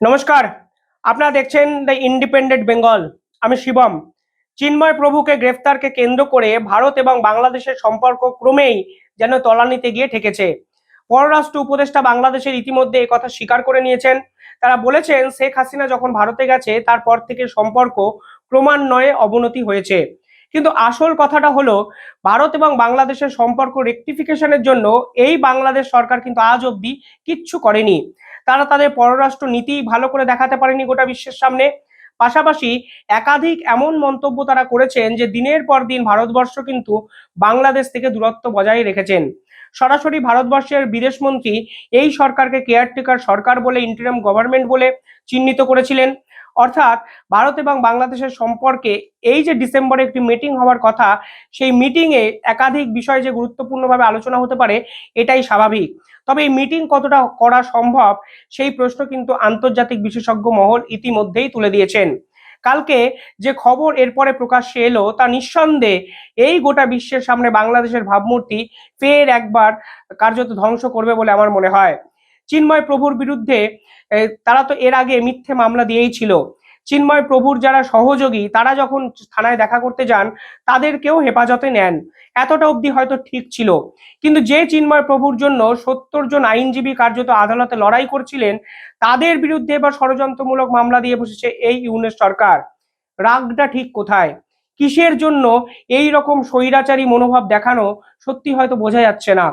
নমস্কার। আপনারা দেখছেন দ্য ইন্ডিপেন্ডেন্ট বেঙ্গল আমি শিবম। চিন্ময় প্রভুকে গ্রেফতারকে কেন্দ্র করে ভারত এবং বাংলাদেশের সম্পর্ক ক্রমেই যেন তলানিতে গিয়ে ঠেকেছে। পররাষ্ট্র উপদেষ্টা বাংলাদেশের ইতিমধ্যে কথা স্বীকার করে নিয়েছেন। তারা বলেছেন, শেখ হাসিনা যখন ভারতে গেছে, তারপর থেকে সম্পর্ক ক্রমান্বয়ে অবনতি হয়েছে। কিন্তু আসল কথাটা হলো, ভারত এবং বাংলাদেশের সম্পর্ক রেকটিফিকেশনের জন্য এই বাংলাদেশ সরকার কিন্তু আজ অব্দি কিচ্ছু করেনি। তারা তাদের পররাষ্ট্র নীতি ভালো করে দেখাতে পারেনি গোটা বিশ্বের সামনে। পাশাপাশি একাধিক এমন মন্তব্য তারা করেছেন যে দিনের পর দিন ভারতবর্ষ কিন্তু বাংলাদেশ থেকে দূরত্ব বজায় রেখেছেন। সরাসরি ভারতবর্ষের বিদেশমন্ত্রী এই সরকারকে কেয়ারটেকার সরকার বলে ইন্টারিম গভর্নমেন্ট বলে চিহ্নিত করেছিলেন। অর্থাৎ ভারত এবং বাংলাদেশের সম্পর্কে এই যে ডিসেম্বরে একটি মিটিং হওয়ার কথা, সেই মিটিংয়ে একাধিক বিষয় যে গুরুত্বপূর্ণভাবে আলোচনা হতে পারে, এটাই স্বাভাবিক। তবে এই মিটিং কতটা করা সম্ভব, সেই প্রশ্ন কিন্তু আন্তর্জাতিক বিশেষজ্ঞ মহল ইতিমধ্যেই তুলে দিয়েছেন। কালকে যে খবর এরপরে প্রকাশ্যে এলো, তা নিঃসন্দেহে এই গোটা বিশ্বের সামনে বাংলাদেশের ভাবমূর্তি ফের একবার কার্যত ধ্বংস করবে বলে আমার মনে হয়। চিন্ময় প্রভুর বিরুদ্ধে তারা তো এর আগে মিথ্যে মামলা দিয়েই ছিল। চিন্ময় প্রভুর যারা সহযোগী, তারা যখন থানায় দেখা করতে যান, তাদেরকেও হেফাজতে নেন। এতটা অবধি হয়তো ঠিক ছিল। কিন্তু যে চিন্ময় প্রভুর জন্য সত্তর জন আইনজীবী কার্যত আদালতে লড়াই করছিলেন, তাদের বিরুদ্ধে এবার ষড়যন্ত্রমূলক মামলা দিয়ে বসেছে এই ইউনেস সরকার। রাগটা ঠিক কোথায়? কিসের জন্য এই রকম স্বৈরাচারী মনোভাব দেখানো সত্যি হয়তো বোঝা যাচ্ছে না।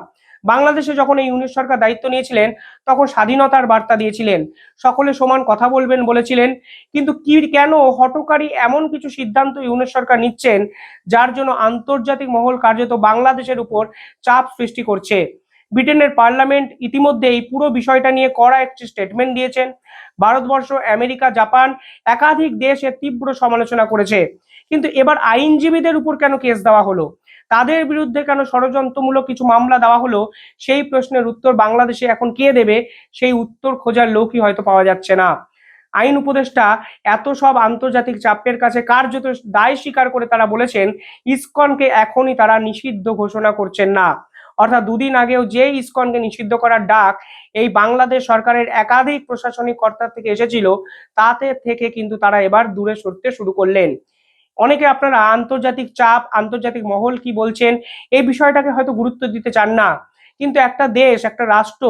বাংলাদেশে যখন এই ইউনিট সরকার দায়িত্ব নিয়েছিলেন, তখন স্বাধীনতার বার্তা দিয়েছিলেন। সকলে সমান কথা বলবেন বলেছিলেন, কিন্তু কি কেন হটকারী এমন কিছু সিদ্ধান্ত ইউনিট সরকার নিচ্ছেন, যার জন্য আন্তর্জাতিক মহল কার্যত বাংলাদেশের উপর চাপ সৃষ্টি করছে? ব্রিটেনের পার্লামেন্ট ইতিমধ্যে এই পুরো বিষয়টা নিয়ে কড়া একটি স্টেটমেন্ট দিয়েছেন। ভারতবর্ষ, আমেরিকা, জাপান একাধিক দেশ এর তীব্র সমালোচনা করেছে। কিন্তু এবার আইনজীবীদের উপর কেন কেস দেওয়া হলো? তাদের বিরুদ্ধে কেন ষড়যন্ত্রমূলক কিছু মামলা দেওয়া হলো, সেই প্রশ্নের উত্তর বাংলাদেশে এখন কে দেবে, সেই উত্তর খোঁজার লোকই হয়তো পাওয়া যাচ্ছে না। আইন উপদেষ্টা এত সব আন্তর্জাতিক চাপের কাছে কার্যত দায় স্বীকার করে তারা বলেছেন, ইসকনকে এখনই তারা নিষিদ্ধ ঘোষণা করছেন না। অর্থাৎ দুদিন আগেও যে ইসকনকে নিষিদ্ধ করার ডাক এই বাংলাদেশ সরকারের একাধিক প্রশাসনিক কর্তার থেকে এসেছিল, তাতে থেকে কিন্তু তারা এবার দূরে সরতে শুরু করলেন। অনেকে আপনারা আন্তর্জাতিক চাপ, আন্তর্জাতিক মহল কি বলছেন, এই বিষয়টাকে হয়তো গুরুত্ব দিতে চান না। কিন্তু একটা দেশ, একটা রাষ্ট্র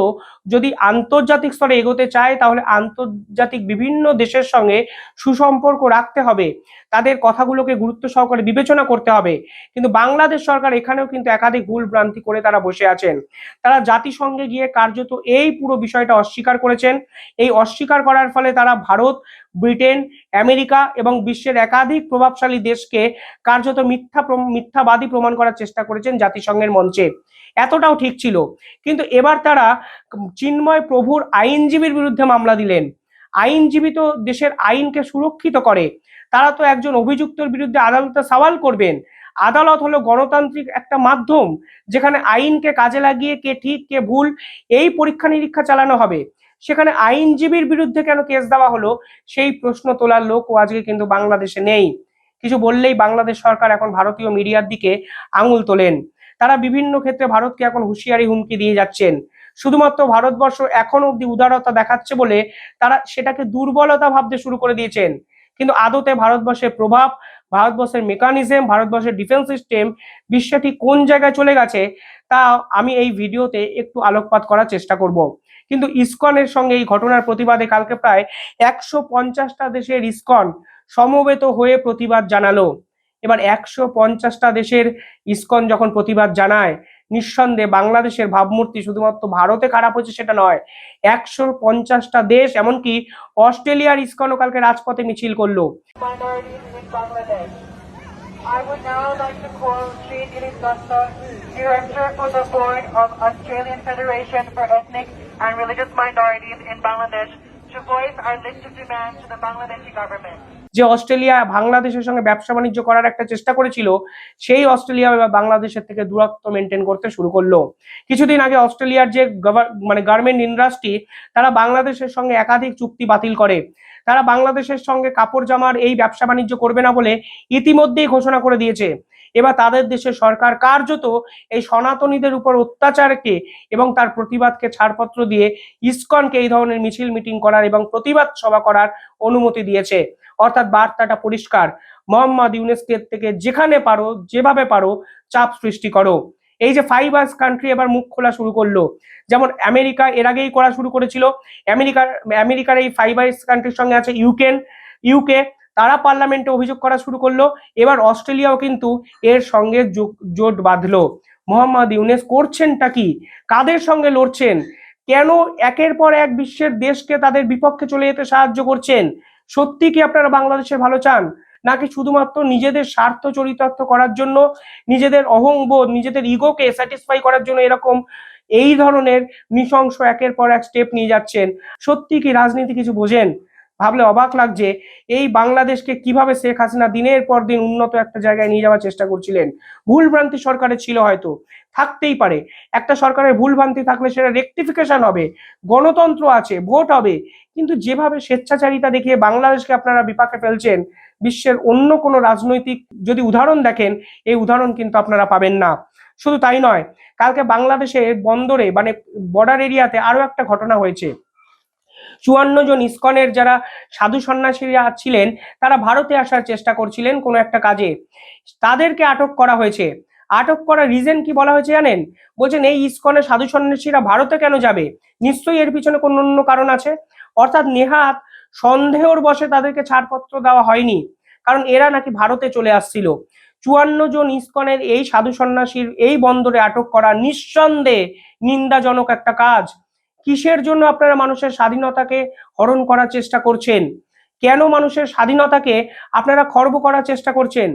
যদি আন্তর্জাতিক স্তরে এগোতে চায়, তাহলে আন্তর্জাতিক বিভিন্ন দেশের সঙ্গে সুসম্পর্ক রাখতে হবে। তাদের কথাগুলোকে গুরুত্ব সহকারে বিবেচনা করতে হবে। কিন্তু বাংলাদেশ সরকার এখানেও কিন্তু একাধিক ভুল ভ্রান্তি করে তারা বসে আছেন। তারা জাতিসংঘে গিয়ে কার্যত এই পুরো বিষয়টা অস্বীকার করেছেন। এই অস্বীকার করার ফলে তারা ভারত, ব্রিটেন আমেরিকা এবং বিশ্বের একাধিক প্রভাবশালী দেশকে কার্যত মিথ্যা মিথ্যাবাদী প্রমাণ করার চেষ্টা করেছেন জাতিসংঘের মঞ্চে। এতটাও ঠিক ছিল। কিন্তু এবার তারা চিন্ময় প্রভুর আইনজীবীর বিরুদ্ধে মামলা দিলেন। আইনজীবী তো দেশের আইনকে সুরক্ষিত করে। তারা তো একজন অভিযুক্তর বিরুদ্ধে আদালতে সওয়াল করবেন। আদালত হলো গণতান্ত্রিক একটা মাধ্যম, যেখানে আইনকে কাজে লাগিয়ে কে ঠিক, কে ভুল, এই পরীক্ষা নিরীক্ষা চালানো হবে। সেখানে আইনজীবীর বিরুদ্ধে কেন কেস দেওয়া হলো, সেই প্রশ্ন তোলার লোকও আজকে কিন্তু বাংলাদেশে নেই। কিছু বললেই বাংলাদেশ সরকার এখন ভারতীয় মিডিয়ার দিকে আঙুল তোলেন। তারা বিভিন্ন ক্ষেত্রে ভারতকে এখন হুঁশিয়ারি হুমকি দিয়ে যাচ্ছেন। শুধুমাত্র ভারতবর্ষ এখন অব্দি উদারতা দেখাচ্ছে বলে তারা সেটাকে দুর্বলতা ভাবতে শুরু করে দিয়েছেন। কিন্তু আদতে ভারতবর্ষের প্রভাব, ভারতবর্ষের মেকানিজম ভারতবর্ষের ডিফেন্স সিস্টেম বিশ্বটি কোন জায়গায় চলে গেছে, তা আমি এই ভিডিওতে একটু আলোকপাত করার চেষ্টা করব। কিন্তু ইসকনের সঙ্গে এই ঘটনার প্রতিবাদে কালকে প্রায় একশো পঞ্চাশটা দেশের ইসকন সমবেত হয়ে প্রতিবাদ জানালো এবার একশো পঞ্চাশটা দেশের ইসকন যখন প্রতিবাদ জানায়, নিঃসন্দেহে বাংলাদেশের ভাবমূর্তি শুধুমাত্র ভারতে খারাপ হচ্ছে সেটা নয়, একশো পঞ্চাশটা দেশ, এমনকি অস্ট্রেলিয়ার ইসকনও কালকে রাজপথে মিছিল করল. I would now like to call Director for the Board of Australian Federation for Ethnic and Religious Minorities in Bangladesh, to voice our list of demands to the Bangladeshi government. যে অস্ট্রেলিয়া বাংলাদেশের সঙ্গে ব্যবসা বাণিজ্য করার একটা চেষ্টা করেছিল সেই অস্ট্রেলিয়া বা বাংলাদেশের থেকে দূরত্ব মেনটেন করতে শুরু করল। কিছুদিন আগে অস্ট্রেলিয়ার যে মানে গার্মেন্ট ইন্ডাস্ট্রি তারা বাংলাদেশের সঙ্গে একাধিক চুক্তি বাতিল করে। তারা বাংলাদেশের সঙ্গে কাপড় জামার এই ব্যবসা বাণিজ্য করবে না বলে ইতিমধ্যেই ঘোষণা করে দিয়েছে। এবার তাদের দেশে সরকার কার্যত এই সনাতনীদের উপর অত্যাচারকে এবং তার প্রতিবাদকে ছাড়পত্র দিয়ে ইসকনকে এই ধরনের মিছিল মিটিং করার এবং প্রতিবাদ সভা করার অনুমতি দিয়েছে। অর্থাৎ বার্তাটা পরিষ্কার। মোহাম্মদ ইউনেস্কের থেকে যেখানে পারো, যেভাবে পারো, চাপ সৃষ্টি করো। এই যে ফাইভ আর্স কান্ট্রি এবার মুখ খোলা শুরু করল। যেমন আমেরিকা এর আগেই করা শুরু করেছিল। আমেরিকার আমেরিকার এই ফাইভ আর্স কান্ট্রির সঙ্গে আছে ইউক্রেন ইউকে তারা পার্লামেন্টে অভিযোগ করা শুরু করল। এবার অস্ট্রেলিয়াও কিন্তু এর সঙ্গে জোট বাঁধলো। মোহাম্মদ ইউনেস, করছেনটা কি? কাদের সঙ্গে লড়ছেন? কেন একের পর এক বিশ্বের দেশকে তাদের বিপক্ষে চলে যেতে সাহায্য করছেন? সত্যি কি আপনারা বাংলাদেশে ভালো চান? নাকি শুধুমাত্র নিজেদের স্বার্থ চরিতার্থ করার জন্য, নিজেদের অহংবোধ, নিজেদের ইগোকে স্যাটিসফাই করার জন্য এরকম এই ধরনের নৃশংস একের পর এক স্টেপ নিয়ে যাচ্ছেন? সত্যি কি রাজনীতি কিছু বোঝেন? ভাবলে অবাক লাগছে, এই বাংলাদেশকে কীভাবে শেখ হাসিনা দিনের পর দিন উন্নত একটা জায়গায় নিয়ে যাওয়ার চেষ্টা করছিলেন? ভুল ভ্রান্তি সরকারের ছিল হয়তো, থাকতেই পারে। একটা সরকারের ভুল ভ্রান্তি থাকলে সেটা রেকটিফিকেশন হবে, গণতন্ত্র আছে, ভোট হবে। কিন্তু যেভাবে স্বেচ্ছাচারিতা দেখিয়ে বাংলাদেশকে আপনারা বিপাকে ফেলছেন, বিশ্বের অন্য কোনো রাজনৈতিক যদি উদাহরণ দেখেন, এই উদাহরণ কিন্তু আপনারা পাবেন না। শুধু তাই নয়, কালকে বাংলাদেশের বন্দরে মানে বর্ডার এরিয়াতে আরও একটা ঘটনা হয়েছে। চুয়ান্ন জন ইস্কনের যারা সাধু সন্ন্যাসীরা ছিলেন, তারা ভারতে আসার চেষ্টা করছিলেন কোনো একটা কাজে। তাদেরকে আটক করা হয়েছে। আটক করার রিজন কি বলা হয়েছে জানেন? বলছেন, এই ইস্কনে সাধু সন্ন্যাসীরা ভারতে কেন যাবে? নিশ্চয়ই এর পিছনে কোনো অন্য কারণ আছে? অর্থাৎ নেহাত সন্দেহর বসে তাদেরকে ছাড়পত্র দেওয়া হয়নি, কারণ এরা নাকি ভারতে চলে আসছিল। চুয়ান্ন জন ইস্কনের এই সাধু সন্ন্যাসীর এই বন্দরে আটক করা নিঃসন্দেহে নিন্দাজনক একটা কাজ। কিসের জন্য আপনারা মানুষের স্বাধীনতাকে হরণ করার চেষ্টা করছেন? কেন মানুষের স্বাধীনতাকে আপনারা খর্ব করার চেষ্টা করছেন?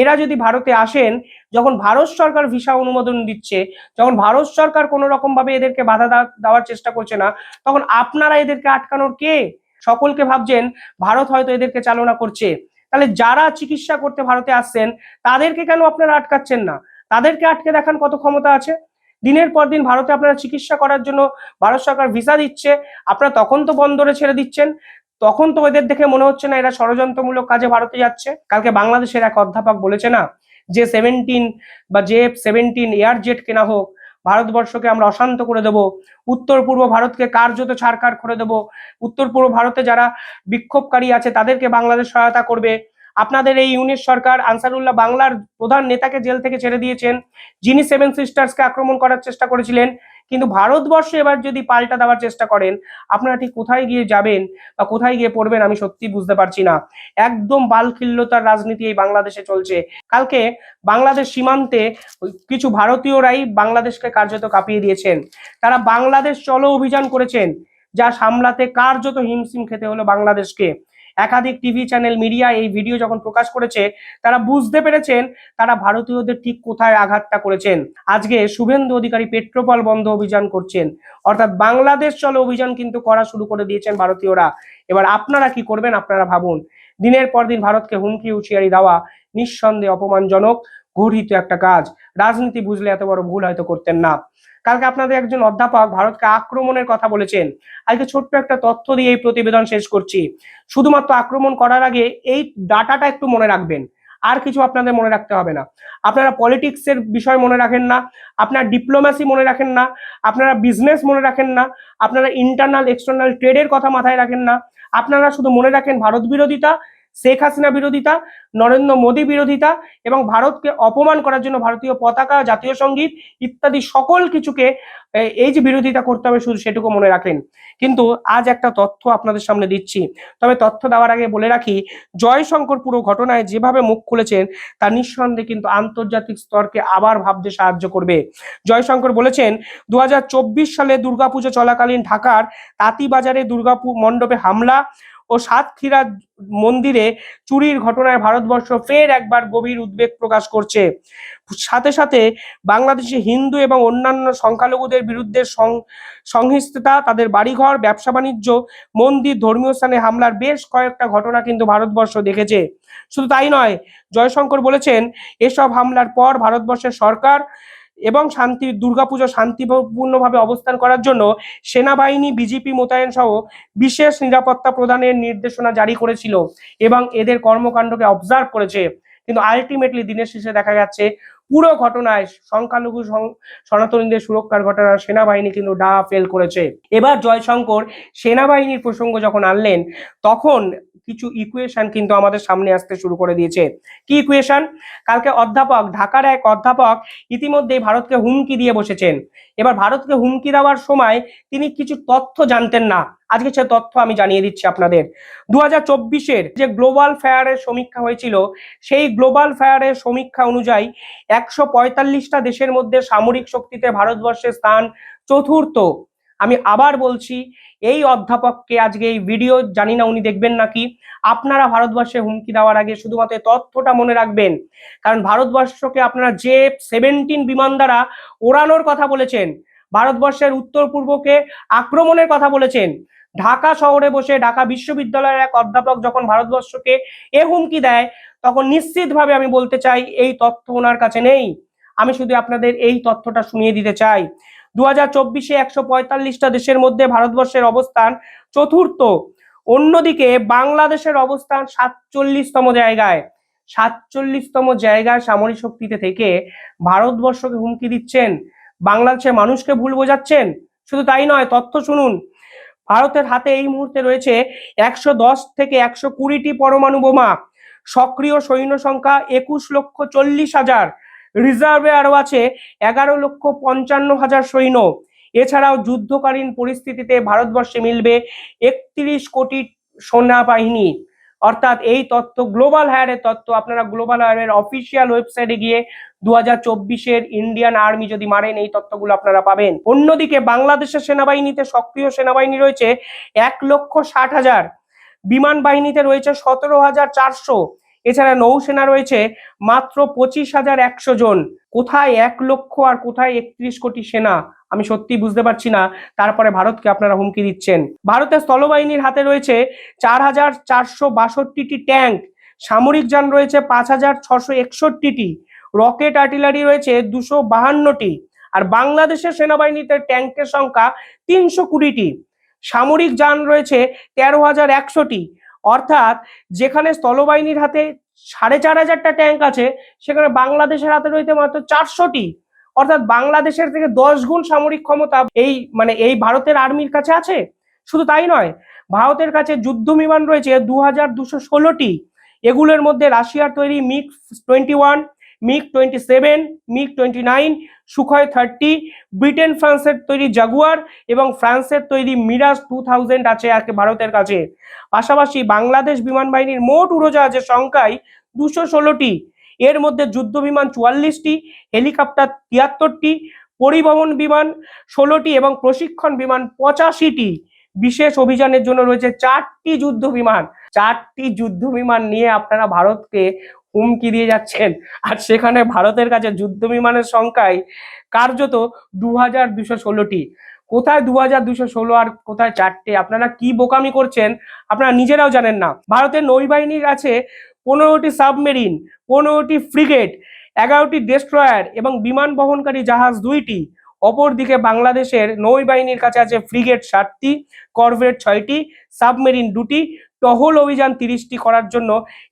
এরা যদি ভারতে আসেন, যখন ভারত সরকার ভিসা অনুমোদন দিচ্ছে, যখন ভারত সরকার কোনো রকম ভাবে এদেরকে বাধা দেওয়ার চেষ্টা করছে না, তখন আপনারা এদেরকে আটকানোর কে? সকলকে ভাবছেন ভারত হয়তো এদেরকে চালনা করছে। তাহলে যারা চিকিৎসা করতে ভারতে আসছেন, তাদেরকে কেন আপনারা আটকাচ্ছেন না? তাদেরকে আটকে দেখান কত ক্ষমতা আছে? দিনের পর দিন ভারতে আপনারা চিকিৎসা করার জন্য ভারত সরকার ভিসা দিচ্ছে। আপনারা তখন তো বন্দরে ছেড়ে দিচ্ছেন। তখন তো এদের দেখে মনে হচ্ছে না এরা ষড়যন্ত্রমূলক কাজে ভারতে যাচ্ছে। কালকে বাংলাদেশের এক অধ্যাপক বলেছে না যে সেভেন্টিন বা যে সেভেন্টিন এয়ার জেট কেনা হোক, ভারতবর্ষকে আমরা অশান্ত করে দেব। উত্তর পূর্ব ভারতকে কার্যত ছাড়কার করে দেব। উত্তর পূর্ব ভারতে যারা বিক্ষোভকারী আছে, তাদেরকে বাংলাদেশ সহায়তা করবে। আপনাদের এই ইউনিট সরকার আনসারুল্লাহ বাংলার প্রধান নেতাকে জেল থেকে ছেড়ে দিয়েছেন, যিনি সেভেন সিস্টার্সকে আক্রমণ করার চেষ্টা করেছিলেন, কিন্তু ভারতবর্ষ এবার যদি পাল্টা দেওয়ার চেষ্টা করেন, আপনারা ঠিক কোথায় গিয়ে যাবেন বা কোথায় গিয়ে পড়বেন আমি সত্যি বুঝতে পারছি না। একদম বালখিল্যতার রাজনীতি এই বাংলাদেশে চলছে। কালকে বাংলাদেশ সীমান্তে কিছু ভারতীয়রাই বাংলাদেশকে কার্যত কাঁপিয়ে দিয়েছেন। তারা বাংলাদেশ চলো অভিযান করেছেন, যা সামলাতে কার্যত হিমশিম খেতে হলো বাংলাদেশকে। একাধিক টিভি চ্যানেল, মিডিয়া এই ভিডিও যখন প্রকাশ করেছে, তারা বুঝতে পেরেছেন তারা ভারতীয়দের ঠিক কোথায় আঘাতটা করেছেন। আজকে শুভেন্দু অধিকারী পেট্রোপল বন্ধ অভিযান করছেন। অর্থাৎ বাংলাদেশ চলো অভিযান কিন্তু করা শুরু করে দিয়েছেন ভারতীয়রা। এবার আপনারা কি করবেন, আপনারা ভাবুন। দিনের পর দিন ভারতকে হুমকি উচিয়ারি দেওয়া নিঃসন্দেহে অপমানজনক। গঠিত একটা কাজ। রাজনীতি বুঝলে এত বড় ভুল হয়তো করতেন না। কালকে আপনাদের একজন অধ্যাপক ভারতকে আক্রমণের কথা বলেছেন। আজকে ছোট্ট একটা তথ্য দিয়ে এই প্রতিবেদন শেষ করছি। শুধুমাত্র আক্রমণ করার আগে এই ডাটাটা একটু মনে রাখবেন। আর কিছু আপনাদের মনে রাখতে হবে না। আপনারা পলিটিক্সের বিষয় মনে রাখেন না। আপনার ডিপ্লোম্যাসি মনে রাখেন না। আপনারা বিজনেস মনে রাখেন না। আপনারা ইন্টারনাল এক্সটার্নাল ট্রেডের কথা মাথায় রাখেন না। আপনারা শুধু মনে রাখেন ভারত বিরোধিতা শেখ হাসিনা বিরোধিতা, নরেন্দ্র মোদী বিরোধিতা এবং ভারতকে অপমান করার জন্য ভারতীয় পতাকা, জাতীয় সংগীত ইত্যাদি সকল কিছুকে এই যে বিরোধিতা করতে হবে শুধু সেটুকু মনে রাখেন। কিন্তু আজ একটা তথ্য আপনাদের সামনে দিচ্ছি। তবে তথ্য দেওয়ার আগে বলে রাখি, জয়শঙ্কর পুরো ঘটনায় যেভাবে মুখ খুলেছেন তা নিঃসন্দেহে কিন্তু আন্তর্জাতিক স্তরকে আবার ভাবতে সাহায্য করবে। জয়শঙ্কর বলেছেন দু হাজার চব্বিশ সালে দুর্গাপুজো চলাকালীন ঢাকার তাঁতিবাজারে দুর্গা পু- মণ্ডপে হামলা ও সাতক্ষীরা মন্দিরে চুরির ঘটনায় ভারতবর্ষ ফের একবার গভীর উদ্বেগ প্রকাশ করছে। সাথে সাথে বাংলাদেশে হিন্দু এবং অন্যান্য সংখ্যালঘুদের বিরুদ্ধে সং- সংহিংসতা তাদের বাড়িঘর, ব্যবসা বাণিজ্য, মন্দির, ধর্মীয় স্থানে হামলার বেশ কয়েকটা ঘটনা কিন্তু ভারতবর্ষ দেখেছে। শুধু তাই নয়, জয়শঙ্কর বলেছেন, এসব হামলার পর ভারতবর্ষের সরকার এবং শান্তি, দুর্গাপুজো শান্তিপূর্ণভাবে অবস্থান করার জন্য সেনাবাহিনী, বিজেপি, মোতায়েন সহ বিশেষ নিরাপত্তা প্রদানের নির্দেশনা জারি করেছিল এবং এদের কর্মকাণ্ডকে অবজার্ভ করেছে। কিন্তু আলটিমেটলি দিনের শেষে দেখা যাচ্ছে পুরো ঘটনায় সংখ্যালঘু সনাতনীদের সুরক্ষার ঘটনা সেনাবাহিনী কিন্তু ডা ফেল করেছে। এবার জয়শঙ্কর সেনাবাহিনীর প্রসঙ্গ যখন আনলেন, তখন কিছু ইকুয়েশন কিন্তু আমাদের সামনে আসতে শুরু করে দিয়েছে। কি ইকুয়েশন কালকে অধ্যাপক, ঢাকার এক অধ্যাপক ইতিমধ্যেই ভারতকে হুমকি দিয়ে বসেছেন। এবার ভারতকে হুমকি দেওয়ার সময় তিনি কিছু তথ্য জানতেন না। আজকে সে তথ্য আমি জানিয়ে দিচ্ছি আপনাদের। দু হাজার যে গ্লোবাল ফেয়ারের সমীক্ষা হয়েছিল, সেই গ্লোবাল ফেয়ারের সমীক্ষা অনুযায়ী একশো দেশের মধ্যে সামরিক শক্তিতে ভারতবর্ষের স্থান চতুর্থ। আমি আবার বলছি, এই অধ্যাপককে আজকে এই ভিডিও জানি না উনি দেখবেন নাকি, আপনারা ভারতবর্ষে হুমকি দেওয়ার আগে শুধুমাত্র তথ্যটা মনে রাখবেন। কারণ ভারতবর্ষকে আপনারা যে সেভেন্টিন বিমান দ্বারা ওড়ানোর কথা বলেছেন, ভারতবর্ষের উত্তর পূর্বকে আক্রমণের কথা বলেছেন, ঢাকা শহরে বসে ঢাকা বিশ্ববিদ্যালয়ের এক অধ্যাপক যখন ভারতবর্ষকে এ হুমকি দেয়, তখন নিশ্চিতভাবে আমি বলতে চাই, এই তথ্য ওনার কাছে নেই। আমি শুধু আপনাদের এই তথ্যটা শুনিয়ে দিতে চাই। দু হাজার চব্বিশে একশো পঁয়তাল্লিশটা দেশের মধ্যে ভারতবর্ষের অবস্থান চতুর্থ। অন্যদিকে বাংলাদেশের অবস্থান সাতচল্লিশতম জায়গায়। সাতচল্লিশতম জায়গায় সামরিক শক্তিতে থেকে ভারতবর্ষকে হুমকি দিচ্ছেন। বাংলাদেশের মানুষকে ভুল বোঝাচ্ছেন। শুধু তাই নয়, তথ্য শুনুন। ভারতের হাতে এই মুহূর্তে রয়েছে একশো দশ থেকে একশো কুড়িটি পরমাণু বোমা। সক্রিয় সৈন্য সংখ্যা একুশ লক্ষ চল্লিশ হাজার। রিজার্ভে আরও আছে এগারো লক্ষ পঞ্চান্ন হাজার সৈন্য। এছাড়াও যুদ্ধকালীন পরিস্থিতিতে ভারতবর্ষে মিলবে একত্রিশ কোটি সেনাবাহিনী। অর্থাৎ এই তথ্য গ্লোবাল হায়ারের তথ্য আপনারা গ্লোবাল হায়ারের অফিসিয়াল ওয়েবসাইটে গিয়ে দু হাজার চব্বিশের ইন্ডিয়ান আর্মি যদি মারেন, এই তথ্যগুলো আপনারা পাবেন। অন্যদিকে বাংলাদেশের সেনাবাহিনীতে সক্রিয় সেনাবাহিনী রয়েছে এক লক্ষ ষাট হাজার। বিমান বাহিনীতে রয়েছে সতেরো হাজার চারশো। এছাড়া নৌসেনা রয়েছে মাত্র পঁচিশ হাজার একশো জন। কোথায় এক লক্ষ আর কোথায় একত্রিশ কোটি সেনা? আমি সত্যি বুঝতে পারছি না। তারপরে ভারতকে আপনারা হুমকি দিচ্ছেন। ভারতের স্থলবাহিনীর হাতে রয়েছে চার হাজার চারশো বাষট্টিটি ট্যাঙ্ক। সামরিক যান রয়েছে পাঁচ হাজার ছশো একষট্টিটি। রকেট আর্টিলারি রয়েছে দুশো বাহান্নটি। আর বাংলাদেশের সেনাবাহিনীতে ট্যাঙ্কের সংখ্যা তিনশো কুড়িটি। সামরিক যান রয়েছে তেরো হাজার একশোটি। অর্থাৎ যেখানে স্থলবাহিনীর হাতে সাড়ে চার হাজারটা ট্যাঙ্ক আছে, সেখানে বাংলাদেশের হাতে রয়েছে মাত্র চারশোটি। অর্থাৎ বাংলাদেশের থেকে দশ গুণ সামরিক ক্ষমতা এই মানে এই ভারতের আর্মির কাছে আছে? শুধু তাই নয়, ভারতের কাছে যুদ্ধ বিমান রয়েছে দু হাজার দুশো ষোলোটি। এগুলোর মধ্যে রাশিয়ার তৈরি MiG twenty one MiG twenty seven, MiG twenty nine, Sukhoi thirty, Britain ফ্রান্সের তৈরি জাগুয়ার এবং ফ্রান্সের তৈরি মিরাজ টু থাউজেন্ড আছে আর ভারতের কাছে। পাশাপাশি বাংলাদেশ বিমান বাহিনীর মোট উড়োজাহাজের সংখ্যায় দুশো ষোলোটি। এর মধ্যে যুদ্ধ বিমান চুয়াল্লিশটি, হেলিকপ্টার তিয়াত্তরটি, পরিবহন বিমান ষোলোটি এবং প্রশিক্ষণ বিমান পঁচাশিটি। বিশেষ অভিযানের জন্য রয়েছে চারটি যুদ্ধ বিমান। চারটি যুদ্ধ বিমান নিয়ে আপনারা ভারতকে হুমকি দিয়ে যাচ্ছেন। আর সেখানে ভারতের কাছে যুদ্ধ বিমানের সংখ্যায় কার্যত দু হাজার দুশো ষোলোটি। কোথায় দু হাজার দুশো ষোলো আর কোথায় চারটে? আপনারা কি বোকামি করছেন? আপনারা নিজেরাও জানেন না। ভারতের নৌবাহিনীর আছে পনেরোটি সাবমেরিন, পনেরোটি ফ্রিগেট, এগারোটি ডেস্ট্রয়ার এবং বিমান বহনকারী জাহাজ দুইটি। অপরদিকে বাংলাদেশের নৌবাহিনীর কাছে আছে ফ্রিগেট সাতটি, করভেট ছয়টি, সাবমেরিন দুটি টহল অভিযান তিরিশটি করার জন্য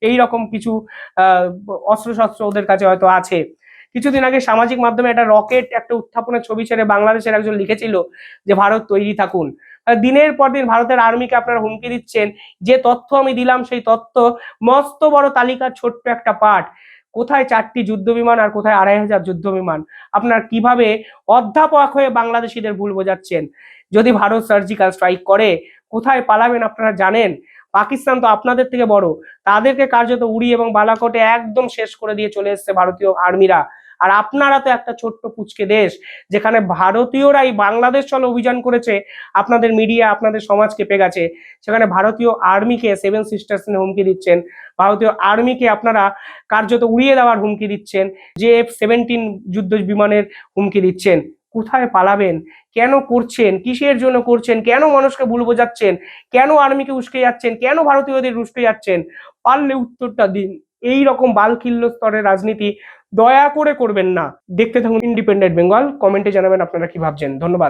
এই রকম কিছু অস্ত্রশস্ত্র ওদের কাছে হয়তো আছে। কিছুদিন আগে সামাজিক মাধ্যমে একটা রকেট একটা উত্থাপনের ছবি ছেড়ে বাংলাদেশের একজন লিখেছিল যে, ভারত তৈরি থাকুন। দিনের পর দিন ভারতের আর্মিকে আপনারা হুমকি দিচ্ছেন, যে তথ্য আমি দিলাম সেই তথ্য মস্ত বড় তালিকার ছোট্ট একটা পার্ট কোথায় চারটি যুদ্ধ বিমান আর কোথায় আড়াই হাজার যুদ্ধ বিমান? আপনারা কীভাবে অধ্যাপক হয়ে বাংলাদেশিদের ভুল বোঝাচ্ছেন? যদি ভারত সার্জিক্যাল স্ট্রাইক করে, কোথায় পালাবেন আপনারা জানেন? পাকিস্তান তো আপনাদের থেকে বড়। তাদেরকে কার্যত উড়ি এবং বালাকোটে একদম শেষ করে দিয়ে চলে এসছে ভারতীয় আর্মিরা। আর আপনারা তো একটা ছোট্ট পুচকে দেশ, যেখানে ভারতীয়রাই বাংলাদেশ চলো অভিযান করেছে, আপনাদের মিডিয়া, আপনাদের সমাজ কেঁপে গেছে। সেখানে ভারতীয় আর্মিকে সেভেন সিস্টার্স হুমকি দিচ্ছেন, ভারতীয় আর্মিকে আপনারা কার্যত উড়িয়ে দেওয়ার হুমকি দিচ্ছেন যে এফ সেভেন্টিন যুদ্ধ বিমানের হুমকি দিচ্ছেন। কোথায় পালাবেন? কেন করছেন? কিসের জন্য করছেন? কেন মানুষকে ভুল বোঝাচ্ছেন? কেন আর্মিকে উস্কে যাচ্ছেন? কেন ভারতীয়দের উস্কে যাচ্ছেন? পারলে উত্তরটা দিন। এই রকম বালখিল্য স্তরের রাজনীতি দয়া করে করবেন না। দেখতে থাকুন ইন্ডিপেন্ডেন্ট বেঙ্গল কমেন্টে জানাবেন আপনারা কি ভাবছেন। ধন্যবাদ।